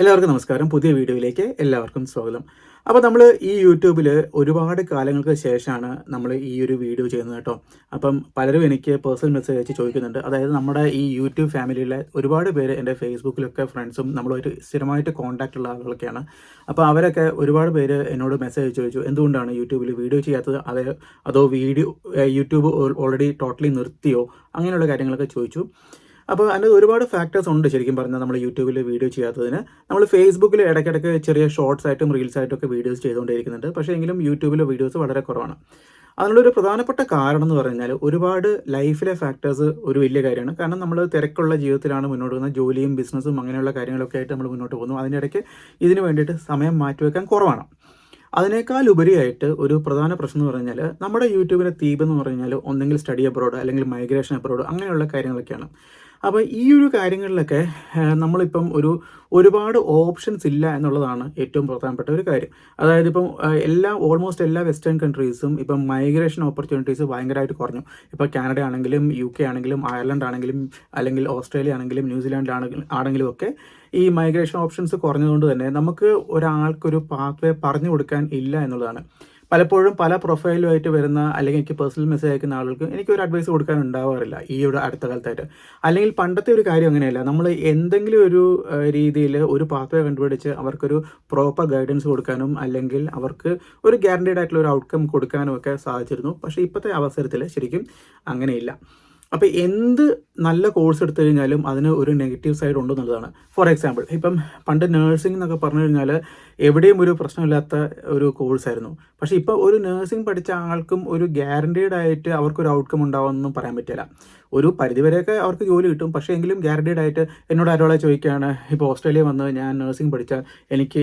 എല്ലാവർക്കും നമസ്കാരം. പുതിയ വീഡിയോയിലേക്ക് എല്ലാവർക്കും സ്വാഗതം. അപ്പോൾ നമ്മൾ ഈ യൂട്യൂബിൽ ഒരുപാട് കാലങ്ങൾക്ക് ശേഷമാണ് നമ്മൾ ഈ ഒരു വീഡിയോ ചെയ്യുന്നത് കേട്ടോ. അപ്പം പലരും എനിക്ക് പേഴ്സണൽ മെസ്സേജ് അയച്ച് ചോദിക്കുന്നുണ്ട്. അതായത് നമ്മുടെ ഈ യൂട്യൂബ് ഫാമിലിയിലെ ഒരുപാട് പേര് എന്റെ ഫേസ്ബുക്കിലൊക്കെ ഫ്രണ്ട്സും നമ്മളൊരു സ്ഥിരമായിട്ട് കോൺടാക്റ്റ് ഉള്ള ആളുകളൊക്കെയാണ്. അപ്പോൾ അവരൊക്കെ ഒരുപാട് പേര് എന്നോട് മെസ്സേജ് ചോദിച്ചു. എന്തുകൊണ്ടാണ് യൂട്യൂബിൽ വീഡിയോ ചെയ്യാത്തത്? അതേ അതോ വീഡിയോ യൂട്യൂബ് ഓൾറെഡി ടോട്ടലി നിർത്തിയോ? അങ്ങനെയുള്ള കാര്യങ്ങളൊക്കെ ചോദിച്ചു. അപ്പോൾ അതിന്റെ ഒരുപാട് ഫാക്ടേഴ്സ് ഉണ്ട് ശരിക്കും പറഞ്ഞാൽ നമ്മൾ യൂട്യൂബിൽ വീഡിയോ ചെയ്യാത്തതിന്. നമ്മൾ ഫേസ്ബുക്കിൽ ഇടയ്ക്കിടയ്ക്ക് ചെറിയ ഷോർട്സ് ആയിട്ടും റീൽസ് ആയിട്ടും ഒക്കെ വീഡിയോസ് ചെയ്തുകൊണ്ടിരിക്കുന്നുണ്ട് പക്ഷേ എങ്കിലും യൂട്യൂബിലെ വീഡിയോസ് വളരെ കുറവാണ്. അതിനുള്ളൊരു പ്രധാനപ്പെട്ട കാരണം എന്ന് പറഞ്ഞാൽ ഒരുപാട് ലൈഫിലെ ഫാക്ടേഴ്സ് ഒരു വലിയ കാര്യമാണ്. കാരണം നമ്മൾ തിരക്കുള്ള ജീവിതത്തിലാണ് മുന്നോട്ട് പോകുന്നത്. ജോലിയും ബിസിനസ്സും അങ്ങനെയുള്ള കാര്യങ്ങളൊക്കെ ആയിട്ട് നമ്മൾ മുന്നോട്ട് പോകുന്നു. അതിനിടയ്ക്ക് ഇതിന് വേണ്ടിയിട്ട് സമയം മാറ്റിവെക്കാൻ കുറവാണ്. അതിനേക്കാൾ ഉപരിയായിട്ട് ഒരു പ്രധാന പ്രശ്നം എന്ന് പറഞ്ഞാൽ നമ്മുടെ യൂട്യൂബിലെ തീപ് എന്ന് പറഞ്ഞാൽ ഒന്നെങ്കിൽ സ്റ്റഡി അബ്രോഡ് അല്ലെങ്കിൽ മൈഗ്രേഷൻ അബ്രോഡ് അങ്ങനെയുള്ള കാര്യങ്ങളൊക്കെയാണ്. അപ്പോൾ ഈ ഒരു കാര്യങ്ങളിലൊക്കെ നമ്മളിപ്പം ഒരു ഒരുപാട് ഓപ്ഷൻസ് ഇല്ല എന്നുള്ളതാണ് ഏറ്റവും പ്രധാനപ്പെട്ട ഒരു കാര്യം. അതായത് ഇപ്പം എല്ലാ ഓൾമോസ്റ്റ് എല്ലാ വെസ്റ്റേൺ കൺട്രീസും ഇപ്പം മൈഗ്രേഷൻ ഓപ്പർച്യൂണിറ്റീസ് ഭയങ്കരമായിട്ട് കുറഞ്ഞു. ഇപ്പോൾ കാനഡ ആണെങ്കിലും യു കെ ആണെങ്കിലും അയർലൻഡ് ആണെങ്കിലും അല്ലെങ്കിൽ ഓസ്ട്രേലിയ ആണെങ്കിലും ന്യൂസിലാൻഡ് ആണെങ്കിലും ഒക്കെ ഈ മൈഗ്രേഷൻ ഓപ്ഷൻസ് കുറഞ്ഞതുകൊണ്ട് തന്നെ നമുക്ക് ഒരാൾക്കൊരു പാത്വേ പറഞ്ഞു കൊടുക്കാൻ ഇല്ല എന്നുള്ളതാണ്. പലപ്പോഴും പല പ്രൊഫൈലുമായിട്ട് വരുന്ന അല്ലെങ്കിൽ എനിക്ക് പേഴ്സണൽ മെസ്സേജ് അയക്കുന്ന ആളുകൾക്ക് എനിക്ക് ഒരു അഡ്വൈസ് കൊടുക്കാൻ ഉണ്ടാവാറില്ല ഈ ഒരു അടുത്ത കാലത്തായിട്ട്. അല്ലെങ്കിൽ പണ്ടത്തെ ഒരു കാര്യം അങ്ങനെയല്ല. നമ്മൾ എന്തെങ്കിലും ഒരു രീതിയിൽ ഒരു പാത്വേ കണ്ടുപിടിച്ച് അവർക്കൊരു പ്രോപ്പർ ഗൈഡൻസ് കൊടുക്കാനും അല്ലെങ്കിൽ അവർക്ക് ഒരു ഗ്യാരണ്ടീഡ് ആയിട്ടുള്ള ഒരു ഔട്ട്കം കൊടുക്കാനും ഒക്കെ സാധിച്ചിരുന്നു. പക്ഷേ ഇപ്പോഴത്തെ അവസരത്തിൽ ശരിക്കും അങ്ങനെയില്ല. അപ്പോൾ എന്ത് നല്ല കോഴ്സ് എടുത്തു കഴിഞ്ഞാലും അതിന് ഒരു നെഗറ്റീവ് സൈഡ് ഉണ്ടെന്നുള്ളതാണ് ഫോർ എക്സാമ്പിൾ ഇപ്പം പണ്ട് നേഴ്സിംഗ് എന്നൊക്കെ പറഞ്ഞു കഴിഞ്ഞാൽ എവിടെയും ഒരു പ്രശ്നമില്ലാത്ത ഒരു കോഴ്സായിരുന്നു പക്ഷേ ഇപ്പോൾ ഒരു നേഴ്സിംഗ് പഠിച്ച ആൾക്കും ഒരു ഗ്യാരണ്ടീഡ് ആയിട്ട് അവർക്കൊരു ഔട്ട്കം ഉണ്ടാവുമെന്നൊന്നും പറയാൻ പറ്റില്ല. ഒരു പരിധിവരെയൊക്കെ അവർക്ക് ജോലി കിട്ടും. പക്ഷേ എങ്കിലും ഗ്യാരണ്ടീഡ് ആയിട്ട് എന്നോട് ആരോളെ ചോദിക്കുകയാണ് ഇപ്പോൾ ഓസ്ട്രേലിയ വന്ന് ഞാൻ നഴ്സിംഗ് പഠിച്ചാൽ എനിക്ക്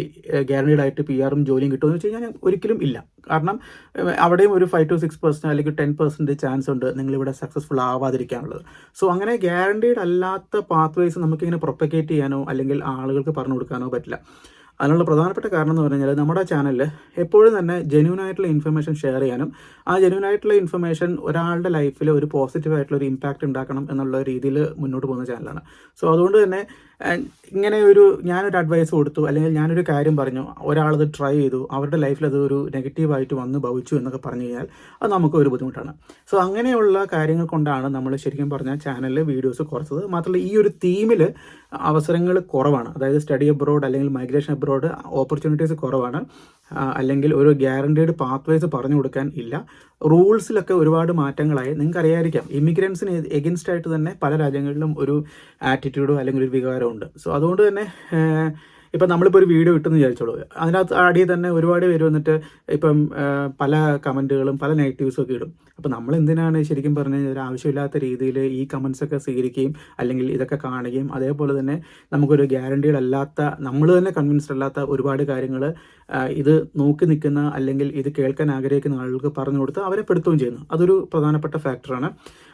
ഗ്യാരണ്ടീഡ് ആയിട്ട് പി ആറും ജോലിയും കിട്ടുമെന്ന് വെച്ച് കഴിഞ്ഞാൽ ഒരിക്കലും ഇല്ല. കാരണം അവിടെയും ഒരു ഫൈവ് ടു സിക്സ് പെർസെന്റ് അല്ലെങ്കിൽ ടെൻ പെർസെന്റ് ചാൻസ് ഉണ്ട് നിങ്ങളിവിടെ സക്സസ്ഫുൾ ആവാതിരിക്കാനുള്ളത്. സോ അങ്ങനെ ഗ്യാരണ്ടീഡ് അല്ലാത്ത പാത്വേസ് നമുക്കിങ്ങനെ പ്രൊപ്പഗേറ്റ് ചെയ്യാനോ അല്ലെങ്കിൽ ആളുകൾക്ക് പറഞ്ഞു കൊടുക്കാനോ പറ്റില്ല. അതിനുള്ള പ്രധാനപ്പെട്ട കാരണം എന്ന് പറഞ്ഞാൽ നമ്മുടെ ചാനലിൽ എപ്പോഴും തന്നെ ജെന്യൂൻ ആയിട്ടുള്ള ഇൻഫർമേഷൻ ഷെയർ ചെയ്യാനും ആ ജെന്യൂൻ ആയിട്ടുള്ള ഇൻഫർമേഷൻ ഒരാളുടെ ലൈഫിൽ ഒരു പോസിറ്റീവ് ആയിട്ടുള്ള ഒരു ഇമ്പാക്റ്റ് ഉണ്ടാക്കണം എന്നുള്ള രീതിയിൽ മുന്നോട്ട് പോകുന്ന ചാനലാണ് സോ അതുകൊണ്ട് തന്നെ ഇങ്ങനെ ഒരു ഞാനൊരു അഡ്വൈസ് കൊടുത്തു. അല്ലെങ്കിൽ ഞാനൊരു കാര്യം പറഞ്ഞു. ഒരാളത് ട്രൈ ചെയ്തു. അവരുടെ ലൈഫിൽ അത് ഒരു നെഗറ്റീവായിട്ട് വന്ന് ഭവിച്ചു എന്നൊക്കെ പറഞ്ഞു കഴിഞ്ഞാൽ അത് നമുക്ക് ഒരു ബുദ്ധിമുട്ടാണ്. സോ അങ്ങനെയുള്ള കാര്യങ്ങൾ കൊണ്ടാണ് നമ്മൾ ശരിക്കും പറഞ്ഞാൽ ചാനലിൽ വീഡിയോസ് കുറച്ചത്. മാത്രമല്ല ഈ ഒരു തീമിൽ അവസരങ്ങൾ കുറവാണ്. അതായത് സ്റ്റഡി അബ്രോഡ് അല്ലെങ്കിൽ മൈഗ്രേഷൻ അബ്രോഡ് ഓപ്പർച്യൂണിറ്റീസ് കുറവാണ്. അല്ലെങ്കിൽ ഒരു ഗ്യാരണ്ടീഡ് പാത്വേസ് പറഞ്ഞു കൊടുക്കാൻ ഇല്ല. റൂൾസിലൊക്കെ ഒരുപാട് മാറ്റങ്ങളായി. നിങ്ങൾക്ക് അറിയായിരിക്കാം ഇമിഗ്രൻസിന് എഗൻസ്റ്റ് ആയിട്ട് തന്നെ പല രാജ്യങ്ങളിലും ഒരു ആറ്റിറ്റ്യൂഡോ അല്ലെങ്കിൽ ഒരു വികാരമോ ഉണ്ട്. സോ അതുകൊണ്ട് തന്നെ ഇപ്പം നമ്മളിപ്പോൾ ഒരു വീഡിയോ ഇട്ടെന്ന് വിചാരിച്ചോളൂ. അതിനകത്ത് അടിയിൽ തന്നെ ഒരുപാട് പേര് വന്നിട്ട് ഇപ്പം പല കമന്റുകളും പല നെഗറ്റീവ്സും ഒക്കെ ഇടും. അപ്പം നമ്മൾ എന്തിനാണ് ശരിക്കും പറഞ്ഞു കഴിഞ്ഞാൽ ഒരു ആവശ്യമില്ലാത്ത രീതിയിൽ ഈ കമൻസ് ഒക്കെ സ്വീകരിക്കുകയും അല്ലെങ്കിൽ ഇതൊക്കെ കാണുകയും? അതേപോലെ തന്നെ നമുക്കൊരു ഗ്യാരണ്ടീഡ് അല്ലാത്ത നമ്മൾ തന്നെ കൺവിൻസ്ഡ് അല്ലാത്ത ഒരുപാട് കാര്യങ്ങൾ ഇത് നോക്കി നിൽക്കുന്ന അല്ലെങ്കിൽ ഇത് കേൾക്കാൻ ആഗ്രഹിക്കുന്ന ആളുകൾക്ക് പറഞ്ഞു കൊടുത്ത് അവരെ പെടുത്തുകയും ചെയ്യുന്നു. അതൊരു പ്രധാനപ്പെട്ട ഫാക്ടറാണ്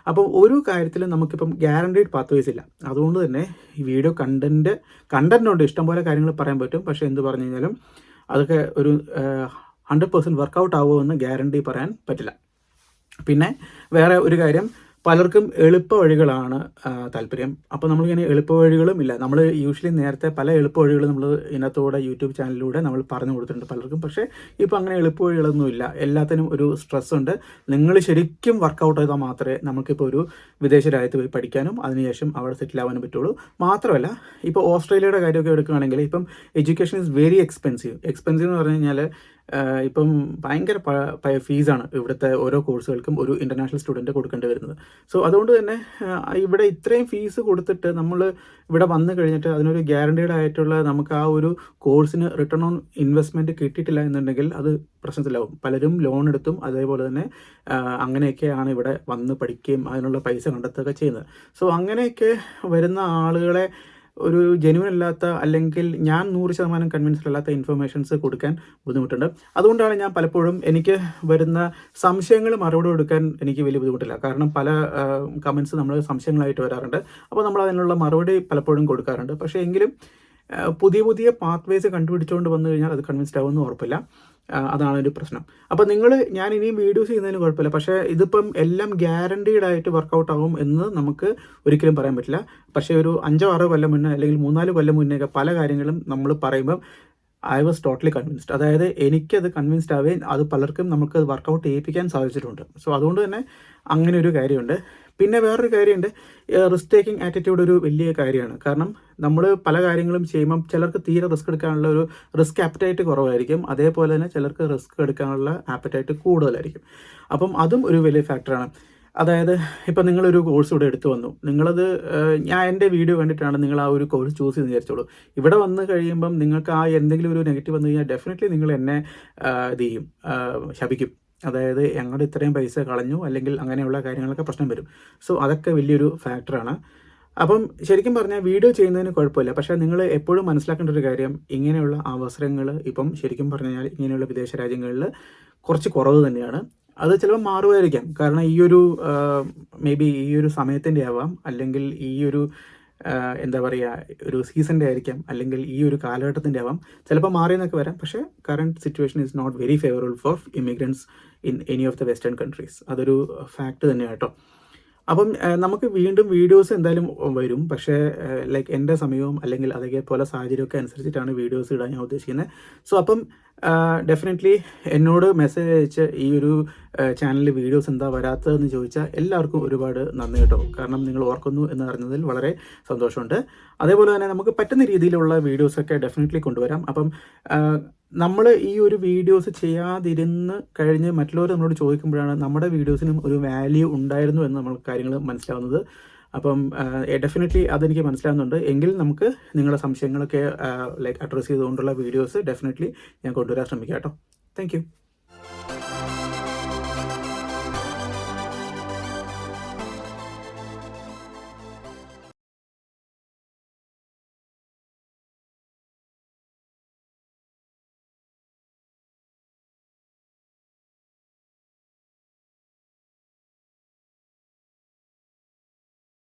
അപ്പോൾ ഒരു കാര്യത്തിലും നമുക്കിപ്പം ഗ്യാരണ്ടീഡ് പാത്വേസ് ഇല്ല. അതുകൊണ്ട് തന്നെ ഈ വീഡിയോ കണ്ടന്റ് കണ്ടന്റുണ്ട് ഇഷ്ടംപോലെ കാര്യങ്ങൾ പറയാൻ പറ്റും. പക്ഷേ എന്ത് പറഞ്ഞു കഴിഞ്ഞാലും അതൊക്കെ ഒരു ഹൺഡ്രഡ് പെർസെന്റ് വർക്കൗട്ട് ആവുമെന്ന് ഗ്യാരണ്ടി പറയാൻ പറ്റില്ല. പിന്നെ വേറെ ഒരു കാര്യം പലർക്കും എളുപ്പ വഴികളാണ് താല്പര്യം. അപ്പോൾ നമ്മളിങ്ങനെ എളുപ്പ വഴികളും ഇല്ല. നമ്മൾ യൂഷ്വലി നേരത്തെ പല എളുപ്പ വഴികളും നമ്മൾ ഇതിനകത്തൂടെ യൂട്യൂബ് ചാനലിലൂടെ നമ്മൾ പറഞ്ഞു കൊടുത്തിട്ടുണ്ട് പലർക്കും. പക്ഷേ ഇപ്പോൾ അങ്ങനെ എളുപ്പ വഴികളൊന്നും ഇല്ല. എല്ലാത്തിനും ഒരു സ്ട്രെസ് ഉണ്ട്. നിങ്ങൾ ശരിക്കും വർക്കൗട്ട് ചെയ്താൽ മാത്രമേ നമുക്കിപ്പോൾ ഒരു വിദേശ രാജ്യത്ത് പോയി പഠിക്കാനും അതിനുശേഷം അവിടെ സെറ്റിൽ ആവാനും പറ്റുള്ളൂ. മാത്രമല്ല ഇപ്പോൾ ഓസ്ട്രേലിയയുടെ കാര്യമൊക്കെ എടുക്കുകയാണെങ്കിൽ ഇപ്പം education is very expensive expensive എന്ന് പറഞ്ഞു കഴിഞ്ഞാൽ ഇപ്പം ഭയങ്കര ഫീസാണ് ഇവിടുത്തെ ഓരോ കോഴ്സുകൾക്കും ഒരു ഇന്റർനാഷണൽ സ്റ്റുഡന്റ് കൊടുക്കേണ്ടി വരുന്നത്. സോ അതുകൊണ്ട് തന്നെ ഇവിടെ ഇത്രയും ഫീസ് കൊടുത്തിട്ട് നമ്മൾ ഇവിടെ വന്നു കഴിഞ്ഞിട്ട് അതിനൊരു ഗ്യാരണ്ടീഡ് ആയിട്ടുള്ള നമുക്ക് ആ ഒരു കോഴ്സിന് റിട്ടേൺ ഓൺ ഇൻവെസ്റ്റ്മെന്റ് കിട്ടിയിട്ടില്ല എന്നുണ്ടെങ്കിൽ അത് പ്രശ്നത്തിലാവും. പലരും ലോൺ എടുത്തും അതേപോലെ തന്നെ അങ്ങനെയൊക്കെയാണ് ഇവിടെ വന്ന് പഠിക്കുകയും അതിനുള്ള പൈസ കണ്ടെത്തുകയൊക്കെ ചെയ്യുന്നത്. സോ അങ്ങനെയൊക്കെ വരുന്ന ആളുകളെ ഒരു ജെനുവിൻ അല്ലാത്ത അല്ലെങ്കിൽ ഞാൻ നൂറ് ശതമാനം കൺവിൻസ്ഡ് അല്ലാത്ത ഇൻഫർമേഷൻസ് കൊടുക്കാൻ ബുദ്ധിമുട്ടുണ്ട്. അതുകൊണ്ടാണ് ഞാൻ പലപ്പോഴും എനിക്ക് വരുന്ന സംശയങ്ങൾ മറുപടി കൊടുക്കാൻ എനിക്ക് വലിയ ബുദ്ധിമുട്ടില്ല. കാരണം പല കമൻസ് നമ്മൾ സംശയങ്ങളായിട്ട് വരാറുണ്ട്. അപ്പോൾ നമ്മൾ അതിനുള്ള മറുപടി പലപ്പോഴും കൊടുക്കാറുണ്ട്. പക്ഷേ എങ്കിലും പുതിയ പുതിയ പാത്വേസ് കണ്ടുപിടിച്ചുകൊണ്ട് വന്നു കഴിഞ്ഞാൽ അത് കൺവിൻസ്ഡ് ആവുമെന്ന് ഉറപ്പില്ല. അതാണ് ഒരു പ്രശ്നം. അപ്പോൾ നിങ്ങൾ ഞാൻ ഇനിയും വീഡിയോസ് ചെയ്യുന്നതിന് കുഴപ്പമില്ല. പക്ഷേ ഇതിപ്പം എല്ലാം ഗ്യാരണ്ടീഡ് ആയിട്ട് വർക്കൗട്ട് ആകും എന്ന് നമുക്ക് ഒരിക്കലും പറയാൻ പറ്റില്ല. പക്ഷേ ഒരു അഞ്ചോ ആറോ കൊല്ലം മുന്നേ അല്ലെങ്കിൽ മൂന്നാൽ കൊല്ലം മുന്നേ പല കാര്യങ്ങളും നമ്മൾ പറയുമ്പം ഐ വാസ് ടോട്ടലി കൺവിൻസ്ഡ് അതായത് എനിക്കത് കൺവിൻസ്ഡ് ആവുകയും അത് പലർക്കും നമുക്ക് വർക്കൗട്ട് ചെയ്യിപ്പിക്കാൻ സാധിച്ചിട്ടുണ്ട്. സോ അതുകൊണ്ട് തന്നെ അങ്ങനെ ഒരു കാര്യമുണ്ട്. പിന്നെ വേറൊരു കാര്യമുണ്ട്. റിസ്ക് ടേക്കിംഗ് ആറ്റിറ്റ്യൂഡ് ഒരു വലിയ കാര്യമാണ്. കാരണം നമ്മൾ പല കാര്യങ്ങളും ചെയ്യുമ്പം ചിലർക്ക് തീരെ റിസ്ക് എടുക്കാനുള്ള ഒരു റിസ്ക് ആപ്പറ്റൈറ്റ് കുറവായിരിക്കും. അതേപോലെ തന്നെ ചിലർക്ക് റിസ്ക് എടുക്കാനുള്ള ആപ്പറ്റൈറ്റ് കൂടുതലായിരിക്കും. അപ്പം അതും ഒരു വലിയ ഫാക്ടറാണ് അതായത് ഇപ്പം നിങ്ങളൊരു കോഴ്സ് ഇവിടെ എടുത്തു വന്നു. നിങ്ങളത് ഞാൻ എന്റെ വീഡിയോ കണ്ടിട്ടാണ് നിങ്ങൾ ആ ഒരു കോഴ്സ് ചൂസ് ചെയ്ത് വിചാരിച്ചോളൂ ഇവിടെ വന്ന് കഴിയുമ്പം നിങ്ങൾക്ക് ആ എന്തെങ്കിലും ഒരു നെഗറ്റീവ് വന്നു കഴിഞ്ഞാൽ ഡെഫിനറ്റ്ലി നിങ്ങൾ എന്നെ ഇത് ചെയ്യും ശപിക്കും. അതായത് ഞങ്ങളുടെ ഇത്രയും പൈസ കളഞ്ഞു അല്ലെങ്കിൽ അങ്ങനെയുള്ള കാര്യങ്ങളൊക്കെ പ്രശ്നം വരും. സോ അതൊക്കെ വലിയൊരു ഫാക്ടറാണ് അപ്പം ശരിക്കും പറഞ്ഞാൽ വീഡിയോ ചെയ്യുന്നതിന് കുഴപ്പമില്ല. പക്ഷേ നിങ്ങൾ എപ്പോഴും മനസ്സിലാക്കേണ്ട ഒരു കാര്യം ഇങ്ങനെയുള്ള അവസരങ്ങൾ ഇപ്പം ശരിക്കും പറഞ്ഞു കഴിഞ്ഞാൽ ഇങ്ങനെയുള്ള വിദേശ രാജ്യങ്ങളിൽ കുറച്ച് കുറവ് തന്നെയാണ്. അത് ചിലപ്പോൾ മാറുമായിരിക്കാം. കാരണം ഈ ഒരു മേ ബി ഈ ഒരു സമയത്തിന്റെ ആവാം. അല്ലെങ്കിൽ ഈ ഒരു എന്താ പറയുക ഒരു സീസണിന്റെ ആയിരിക്കാം. അല്ലെങ്കിൽ ഈ ഒരു കാലഘട്ടത്തിന്റെ ആവാം. ചിലപ്പോൾ മാറിയെന്നൊക്കെ വരാം. പക്ഷേ current situation is not very favourable for immigrants in any of the western countries അതൊരു ഫാക്ട് തന്നെയാണ് കേട്ടോ. അപ്പം നമുക്ക് വീണ്ടും വീഡിയോസ് എന്തായാലും വരും. പക്ഷേ ലൈക്ക് എന്റെ സമയവും അല്ലെങ്കിൽ അതേപോലെ സാഹചര്യമൊക്കെ അനുസരിച്ചിട്ടാണ് വീഡിയോസ് ഇടാൻ ഞാൻ ഉദ്ദേശിക്കുന്നത്. സോ അപ്പം ഡെഫിനറ്റ്ലി എന്നോട് മെസ്സേജ് അയച്ച് ഈ ഒരു ചാനലിൽ വീഡിയോസ് എന്താ വരാത്തതെന്ന് ചോദിച്ചാൽ എല്ലാവർക്കും ഒരുപാട് നന്ദി കേട്ടോ. കാരണം നിങ്ങൾ ഓർക്കുന്നു എന്ന് അറിഞ്ഞതിൽ വളരെ സന്തോഷമുണ്ട്. അതേപോലെ തന്നെ നമുക്ക് പറ്റുന്ന രീതിയിലുള്ള വീഡിയോസൊക്കെ ഡെഫിനറ്റ്ലി കൊണ്ടുവരാം. അപ്പം നമ്മൾ ഈ ഒരു വീഡിയോസ് ചെയ്യാതിരുന്ന് കഴിഞ്ഞ് മറ്റുള്ളവർ നമ്മളോട് ചോദിക്കുമ്പോഴാണ് നമ്മുടെ വീഡിയോസിനും ഒരു വാല്യൂ ഉണ്ടായിരുന്നു എന്ന് നമ്മൾ കാര്യങ്ങൾ മനസ്സിലാവുന്നത്. അപ്പം ഡെഫിനറ്റ്ലി അതെനിക്ക് മനസ്സിലാകുന്നുണ്ട് എങ്കിൽ നമുക്ക് നിങ്ങളുടെ സംശയങ്ങളൊക്കെ ലൈക്ക് അഡ്രസ്സ് ചെയ്തുകൊണ്ടുള്ള വീഡിയോസ് ഡെഫിനറ്റ്ലി ഞാൻ കൊണ്ടുവരാൻ ശ്രമിക്കാം കേട്ടോ. താങ്ക്